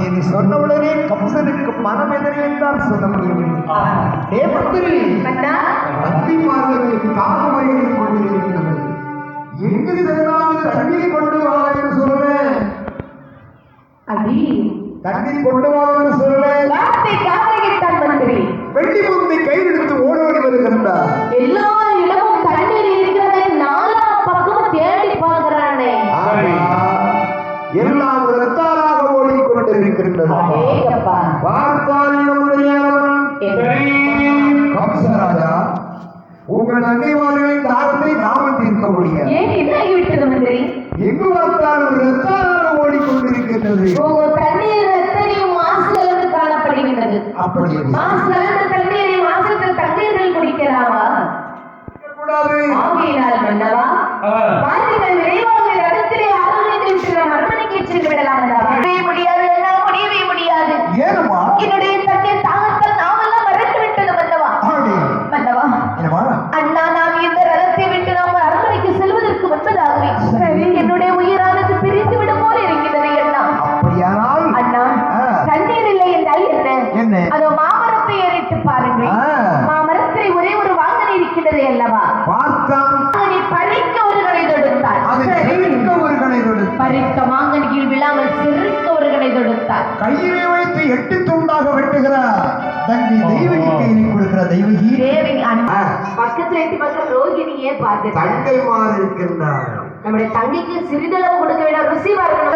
அப்படி என்று சொன்னவுடனே கம்சனுக்கு மனம் எதனை என்றால் சொல்ல முடியவில்லை ஏ மந்திரி அண்ணா தந்திமார்களுக்கு தாகமடைந்து கொண்டிருக்கிறது. எங்கு சென்றாலும் தண்ணீர் கொண்டு வா என்று சொல்றேன் அடி. தண்ணீர் கொண்டு வா என்று சொல்றேன் வெள்ளி முந்தை கையெடுத்து ஓடோடி ஏகப்பா பார்த்தால் நம்முடைய என்ன? கம்சராஜா உங்கள் தங்கைமார்களின் தாகத்தை நாமல் தீர்க்க முடியாது. ஏன் என்ன ஆகிவிட்டது மந்திரி? எங்கு பார்த்தாலும் ரத்தாராக ஓடிக்கொண்டிருக்கின்றது. உங்க தண்ணீர் எத்தனையும் மாசுகளுக்கு காணப்படுகின்றது. அப்படி இல்லை. மாசு கலந்த தண்ணீரை மாசத்தில் தண்ணீர்கள் குடிக்கலாமா? கூடாது ஆகையினால் மன்னவா பாருங்கள் விரைவாக சென்று விடலாம் அல்லவா? அப்படியானால் அண்ணா. தண்ணீர் இல்லை என்றால் என்ன? என்ன? அதோ மாமரத்தை ஏறிட்டு பாருங்கள். மாமரத்தில் ஒரே ஒரு வாங்கனை இருக்கிறது அல்லவா? பார்த்தான் பறிக்க ஒரு கணை தொடுத்தார் ஒரு கணை பறிக்க மாங்கனியில் விழாமல் சிறுக்க ஒரு கணை தொடுத்தார். கையிலே வைத்து எட்டு துண்டாக வெட்டுகிறார். தங்கி தெய்வகி கையிலே கொடுக்கிற தெய்வகி தேவி அண்ணா ஆ. பக்கத்துல எட்டி பக்கம் ரோகிணியே பார்த்து தங்கைமார் இருக்கின்றார் நம்முடைய தங்கைக்கு சிறிதளவு கொடுக்க வேண்டாம். ருசி பார்க்கணும்.